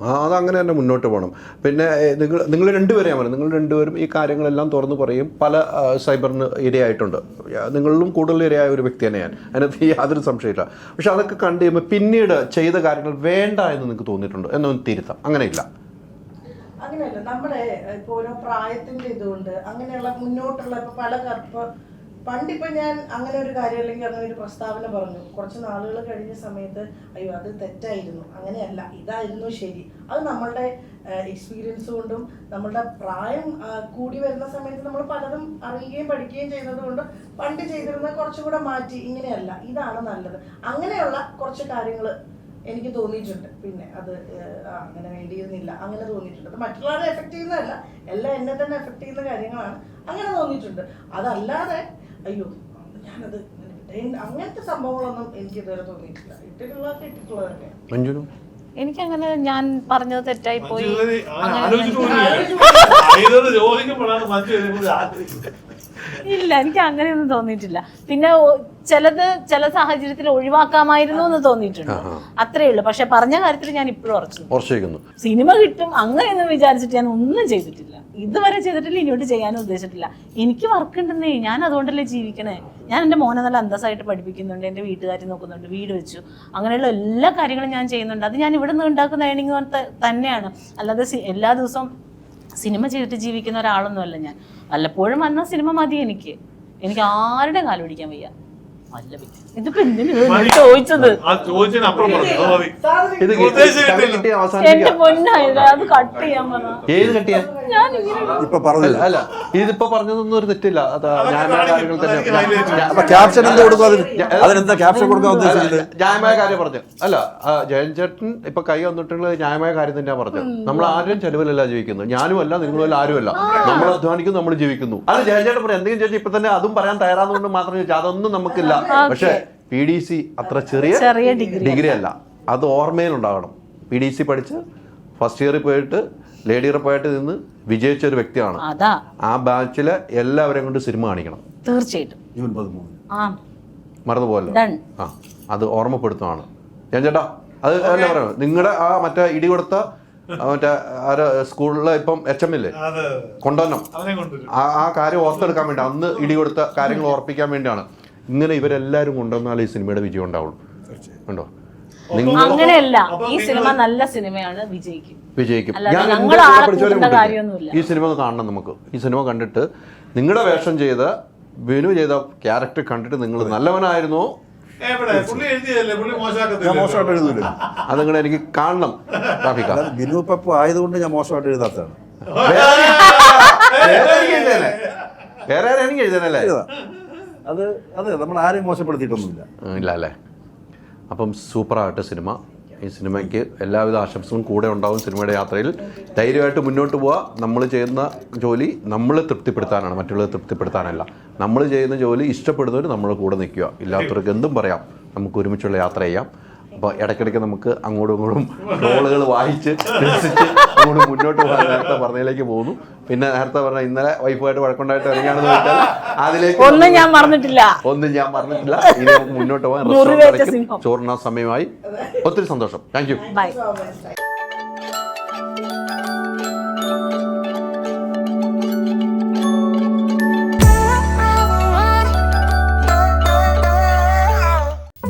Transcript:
ആ അത് അങ്ങനെ തന്നെ മുന്നോട്ട് പോകണം പിന്നെ നിങ്ങൾ നിങ്ങൾ രണ്ടുപേരെയാ പറഞ്ഞു നിങ്ങൾ രണ്ടുപേരും ഈ കാര്യങ്ങളെല്ലാം തുറന്നു പറയും. പല സൈബറിന് ഇരയായിട്ടുണ്ട്. നിങ്ങളിലും കൂടുതൽ ഇരയായ ഒരു വ്യക്തി തന്നെ ഞാൻ. അതിനകത്ത് യാതൊരു സംശയമില്ല പക്ഷെ അതൊക്കെ കണ്ടു കഴിയുമ്പോൾ പിന്നീട് ചെയ്ത കാര്യങ്ങൾ വേണ്ട എന്ന് നിങ്ങൾക്ക് തോന്നിയിട്ടുണ്ട്. എന്നൊന്ന് തിരുത്താം. അങ്ങനെയില്ല. അങ്ങനെയല്ല. നമ്മുടെ ഇപ്പോൾ ഓരോ പ്രായത്തിന്റെ ഇതുകൊണ്ട് അങ്ങനെയുള്ള മുന്നോട്ടുള്ള ഇപ്പൊ പല കർ- ഇപ്പൊ പണ്ടിപ്പോ ഞാൻ അങ്ങനെ ഒരു കാര്യം അല്ലെങ്കിൽ അങ്ങനെ ഒരു പ്രസ്താവന പറഞ്ഞു. കുറച്ച് നാളുകൾ കഴിഞ്ഞ സമയത്ത് അയ്യോ അത് തെറ്റായിരുന്നു. അങ്ങനെയല്ല. ഇതായിരുന്നു ശരി. അത് നമ്മളുടെ എക്സ്പീരിയൻസ് കൊണ്ടും നമ്മളുടെ പ്രായം കൂടി വരുന്ന സമയത്ത് നമ്മൾ പലതും അറിയുകയും പഠിക്കുകയും ചെയ്യുന്നത് കൊണ്ട് പണ്ട് ചെയ്തിരുന്ന കുറച്ചുകൂടെ മാറ്റി ഇങ്ങനെയല്ല. ഇതാണ് നല്ലത്. അങ്ങനെയുള്ള കുറച്ച് കാര്യങ്ങൾ എനിക്ക് തോന്നിയിട്ടുണ്ട്. പിന്നെ അത് അങ്ങനെ വേണ്ടിയിരുന്നില്ല. അങ്ങനെ തോന്നിയിട്ടുണ്ട്. അത് മറ്റുള്ളവരെ എഫക്ട് ചെയ്യുന്നതല്ല. എല്ലാം എന്നെ തന്നെ എഫക്ട് ചെയ്യുന്ന കാര്യങ്ങളാണ്. അങ്ങനെ തോന്നിയിട്ടുണ്ട്. അതല്ലാതെ അയ്യോ ഞാനത് അങ്ങനത്തെ സംഭവങ്ങളൊന്നും എനിക്ക് ഇതുവരെ തോന്നിയിട്ടില്ല. ഇട്ടിട്ടുള്ളതൊക്കെ ഇട്ടിട്ടുള്ളതൊക്കെ. എനിക്ക് എനിക്കങ്ങനെ ഞാൻ പറഞ്ഞത് തെറ്റായി പോയി അങ്ങനെ ഇല്ല. എനിക്ക് അങ്ങനെയൊന്നും തോന്നിയിട്ടില്ല. പിന്നെ ചിലത് ചില സാഹചര്യത്തിൽ ഒഴിവാക്കാമായിരുന്നു എന്ന് തോന്നിയിട്ടുണ്ട്. അത്രേ ഉള്ളൂ. പക്ഷെ പറഞ്ഞ കാര്യത്തിൽ ഞാൻ ഇപ്പോഴും ഉറച്ചു. സിനിമ കിട്ടും അങ്ങനെയൊന്നും വിചാരിച്ചിട്ട് ഞാൻ ഒന്നും ചെയ്തിട്ടില്ല. ഇതുവരെ ചെയ്തിട്ടില്ല ഇനിയോട്ട് ചെയ്യാനും ഉദ്ദേശിച്ചിട്ടില്ല. എനിക്ക് വർക്ക് ഉണ്ടെന്നേ ഞാൻ അതുകൊണ്ടല്ലേ ജീവിക്കണേ? ഞാൻ എന്റെ മോനെ നല്ല അന്തസ്സായിട്ട് പഠിപ്പിക്കുന്നുണ്ട് എന്റെ വീട്ടുകാരി നോക്കുന്നുണ്ട് വീട് വെച്ചു. അങ്ങനെയുള്ള എല്ലാ കാര്യങ്ങളും ഞാൻ ചെയ്യുന്നുണ്ട്. അത് ഞാൻ ഇവിടെ നിന്ന് ഉണ്ടാക്കുന്ന ഏണിങ് തന്നെയാണ്. അല്ലാതെ എല്ലാ ദിവസവും സിനിമ ചെയ്തിട്ട് ജീവിക്കുന്ന ഒരാളൊന്നുമല്ല ഞാൻ. വല്ലപ്പോഴും വന്ന സിനിമ മതി എനിക്ക്. എനിക്ക് ആരുടെ കാലുപിടിക്കാൻ വയ്യ. ഇതിപ്പോ എന്തിനു ചോദിച്ചത്? ഇത്. എന്റെ പൊന്നായത് അത് കട്ട് ചെയ്യാൻ പറഞ്ഞ ഏത് കട്ടിയാ ഞാൻ ഇപ്പൊ പറഞ്ഞു അല്ല ഇതിപ്പോ പറഞ്ഞതൊന്നും ഒരു തെറ്റില്ല. അത് ന്യായമായ കാര്യങ്ങൾ തന്നെ അപ്പൊ ക്യാപ്ഷൻ എന്ത് കൊടുക്കും അതിന്? അതിനെന്താ ക്യാപ്ഷൻ കൊടുക്കാൻ ഉദ്ദേശിച്ചത്? ന്യായമായ കാര്യം പറഞ്ഞു. അല്ല ആ, ജയൻ ചേട്ടൻ ഇപ്പൊ കൈ വന്നിട്ടുള്ളത് ന്യായമായ കാര്യം തന്നെയാ പറഞ്ഞു നമ്മൾ ആരും ചെലവിലല്ല ജീവിക്കുന്നത്. ഞാനും അല്ല നിങ്ങളും അല്ല ആരും അല്ല നമ്മൾ അധ്വാനിക്കുന്നു നമ്മൾ ജീവിക്കുന്നു. അത് ജയൻ ചേട്ടൻ പറഞ്ഞു എന്തെങ്കിലും ചോദിച്ചാൽ ഇപ്പൊ തന്നെ അതും പറയാൻ തയ്യാറാന്നുകൊണ്ട് മാത്രം ചോദിച്ചാൽ അതൊന്നും നമുക്കില്ല. പക്ഷെ പി ഡി സി അത്ര ചെറിയ ചെറിയ ഡിഗ്രി. അല്ല. അത് ഓർമ്മയിലുണ്ടാകണം പി ഡി സി പഠിച്ച് ഫസ്റ്റ് ഇയറിൽ പോയിട്ട് ലേഡി പോയിട്ട് നിന്ന് വിജയിച്ച ഒരു വ്യക്തിയാണ്. അതാ. ആ ബാച്ചിലെ എല്ലാവരെയും കൊണ്ട് സിനിമ കാണിക്കണം. തീർച്ചയായിട്ടും. ജൂൺ പതിമൂന്ന്. ആ. അത് ഓർമ്മപ്പെടുത്തുവാണ്. ഞാൻ ചേട്ടാ അത് അല്ല പറയുന്നത് നിങ്ങളുടെ ആ മറ്റേ ഇടി കൊടുത്ത മറ്റേ ആരോ സ്കൂളിലെ ഇപ്പം എച്ച് എം ഇല്ലേ? അത്. കൊണ്ടുവരണം ആ കാര്യം ഓർത്തെടുക്കാൻ വേണ്ടി അന്ന് ഇടി കൊടുത്ത കാര്യങ്ങൾ ഓർപ്പിക്കാൻ വേണ്ടിയാണ്. ഇങ്ങനെ ഇവരെല്ലാവരും കൊണ്ടുവന്നാലേ ഈ സിനിമയുടെ വിജയം ഉണ്ടാവുള്ളൂ. ഉണ്ടോ അങ്ങനെയല്ല. ഈ സിനിമ നല്ല സിനിമയാണ് വിജയിക്കും. വിജയിക്കും. ഞാൻ. ഈ സിനിമ കാണണം നമുക്ക്. ഈ സിനിമ കണ്ടിട്ട് നിങ്ങളുടെ വേഷം ചെയ്ത വിനു ചെയ്ത ക്യാരക്ടർ കണ്ടിട്ട് നിങ്ങൾ നല്ലവനായിരുന്നോ? മോശമായിട്ട് എഴുതൂല അത് നിങ്ങൾ എനിക്ക് കാണണം ബിനു പപ്പു ആയതുകൊണ്ട് ഞാൻ മോശമായിട്ട് എഴുതാത്തതാണ്. വേറെ ആരെങ്കിലും എഴുതാനല്ലേ? അത് അതെ നമ്മൾ ആരെയും മോശപ്പെടുത്തിയിട്ടൊന്നുമില്ല. ഇല്ല അല്ലേ? അപ്പം സൂപ്പറായിട്ട് സിനിമ. ഈ സിനിമയ്ക്ക് എല്ലാവിധ ആശംസകളും കൂടെ ഉണ്ടാവും സിനിമയുടെ യാത്രയിൽ. ധൈര്യമായിട്ട് മുന്നോട്ട് പോവുക നമ്മൾ ചെയ്യുന്ന ജോലി നമ്മൾ തൃപ്തിപ്പെടുത്താനാണ്. മറ്റുള്ളവരെ തൃപ്തിപ്പെടുത്താനല്ല. നമ്മൾ ചെയ്യുന്ന ജോലി ഇഷ്ടപ്പെടുന്നവർ നമ്മൾ കൂടെ നിൽക്കുക. ഇല്ലാത്തവർക്ക് എന്തും പറയാം. നമുക്ക് ഒരുമിച്ചുള്ള യാത്ര ചെയ്യാം. അപ്പോൾ ഇടയ്ക്കിടയ്ക്ക് നമുക്ക് അങ്ങോട്ടും ഇങ്ങോട്ടും റോളുകൾ വായിച്ച് രസിച്ച് അങ്ങോട്ട് മുന്നോട്ട് പോകാൻ നേരത്തെ പറഞ്ഞതിലേക്ക് പോകുന്നു. പിന്നെ നേരത്തെ പറഞ്ഞ ഇന്നലെ വൈഫുമായിട്ട് വഴക്കുണ്ടായിട്ട് ഇറങ്ങിയാണെന്ന് വെച്ചാൽ അതിലേക്ക് ഒന്നും ഞാൻ മറന്നിട്ടില്ല. ഒന്നും ഞാൻ പറഞ്ഞിട്ടില്ല ഇനി നമുക്ക് മുന്നോട്ട് പോകാൻ ചോറിനാ സമയമായി. ഒത്തിരി സന്തോഷം. Thank U